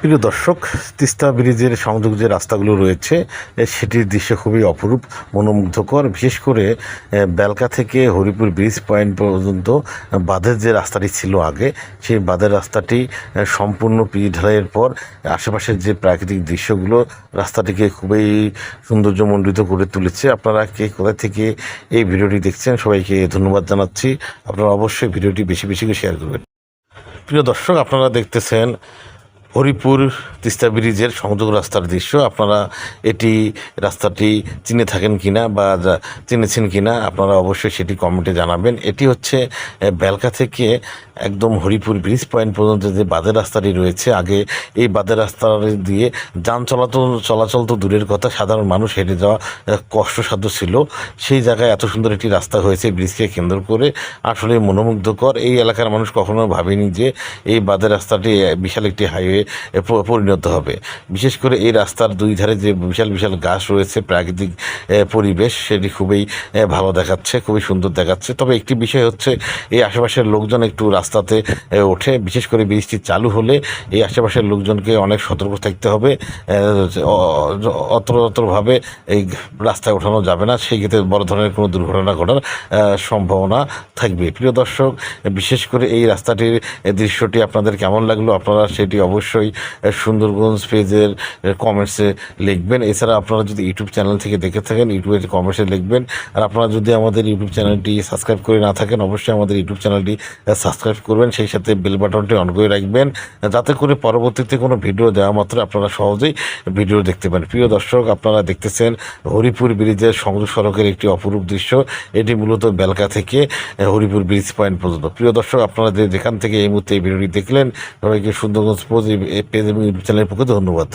প্রিয় দর্শক, তিস্তা ব্রিজের সংযোগ যে রাস্তাগুলো রয়েছে সেটির দৃশ্য খুবই অপরূপ, মনোমুগ্ধকর। বিশেষ করে বেলকা থেকে হরিপুর ব্রিজ পয়েন্ট পর্যন্ত বাঁধের যে রাস্তাটি ছিল আগে, সেই বাঁধের রাস্তাটি সম্পূর্ণ পিচ ঢালাইয়ের পর আশেপাশের যে প্রাকৃতিক দৃশ্যগুলো রাস্তাটিকে খুবই সৌন্দর্যমণ্ডিত করে তুলেছে। আপনারা কে কোথা থেকে এই ভিডিওটি দেখছেন, সবাইকে ধন্যবাদ জানাচ্ছি। আপনারা অবশ্যই ভিডিওটি বেশি বেশি করে শেয়ার করবেন। প্রিয় দর্শক, আপনারা দেখতেছেন হরিপুর তিস্তা ব্রিজের সংযোগ রাস্তার দৃশ্য। আপনারা এটি রাস্তাটি চিনে থাকেন কিনা বা চিনেছেন কিনা, আপনারা অবশ্যই সেটি কমেন্টে জানাবেন। এটি হচ্ছে বেলকা থেকে একদম হরিপুর ব্রিজ পয়েন্ট পর্যন্ত যে বাঁধের রাস্তাটি রয়েছে। আগে এই বাঁধের রাস্তা দিয়ে যান চলাচল চলাচল তো দূরের কথা, সাধারণ মানুষ হেঁটে যাওয়া কষ্টসাধ্য ছিল। সেই জায়গায় এত সুন্দর একটি রাস্তা হয়েছে ব্রিজকে কেন্দ্র করে। আসলে মনোমুগ্ধকর। এই এলাকার মানুষ কখনো ভাবেনি যে এই বাঁধের রাস্তাটি বিশাল একটি হাইওয়ে পরিণত হবে। বিশেষ করে এই রাস্তার দুই ধারে যে বিশাল বিশাল গাছ রয়েছে, প্রাকৃতিক পরিবেশ, সেটি খুবই ভালো দেখাচ্ছে, খুবই সুন্দর দেখাচ্ছে। তবে একটি বিষয় হচ্ছে, এই আশেপাশের লোকজন একটু রাস্তাতে ওঠে। বিশেষ করে বৃষ্টি চালু হলে এই আশেপাশের লোকজনকে অনেক সতর্ক থাকতে হবে। অতরতরভাবে এই রাস্তায় ওঠানো যাবে না। সেই ক্ষেত্রে বড় ধরনের কোনো দুর্ঘটনা ঘটার সম্ভাবনা থাকবে। প্রিয় দর্শক, বিশেষ করে এই রাস্তাটির দৃশ্যটি আপনাদের কেমন লাগল? আপনারা সেটি অবশ্যই আহ, সুন্দরগঞ্জ পেজের কমেন্টসে লিখবেন। এছাড়া আপনারা যদি ইউটিউব চ্যানেল থেকে দেখে থাকেন ইউটিউবের কমেন্টসে লিখবেন। আর আপনারা যদি আমাদের ইউটিউব চ্যানেলটি সাবস্ক্রাইব করে না থাকেন অবশ্যই আমাদের ইউটিউব চ্যানেলটি সাবস্ক্রাইব করবেন। সেই সাথে বেল বাটনটি অন করে রাখবেন যাতে করে পরবর্তীতে কোনো ভিডিও দেওয়া মাত্র আপনারা সহজেই ভিডিও দেখতে পান প্রিয় দর্শক আপনারা দেখতেছেন হরিপুর ব্রিজের সংযোগ সড়কের একটি অপরূপ দৃশ্য। এটি মূলত বেলকা থেকে হরিপুর ব্রিজ পয়েন্ট পর্যন্ত। প্রিয় দর্শক আপনারা যেখান থেকে এই মুহূর্তে এই ভিডিওটি দেখলেন সবাইকে সুন্দরগঞ্জ পোজ এই পেজ এবং ইউটিউব চ্যানেলের পক্ষে ধন্যবাদ।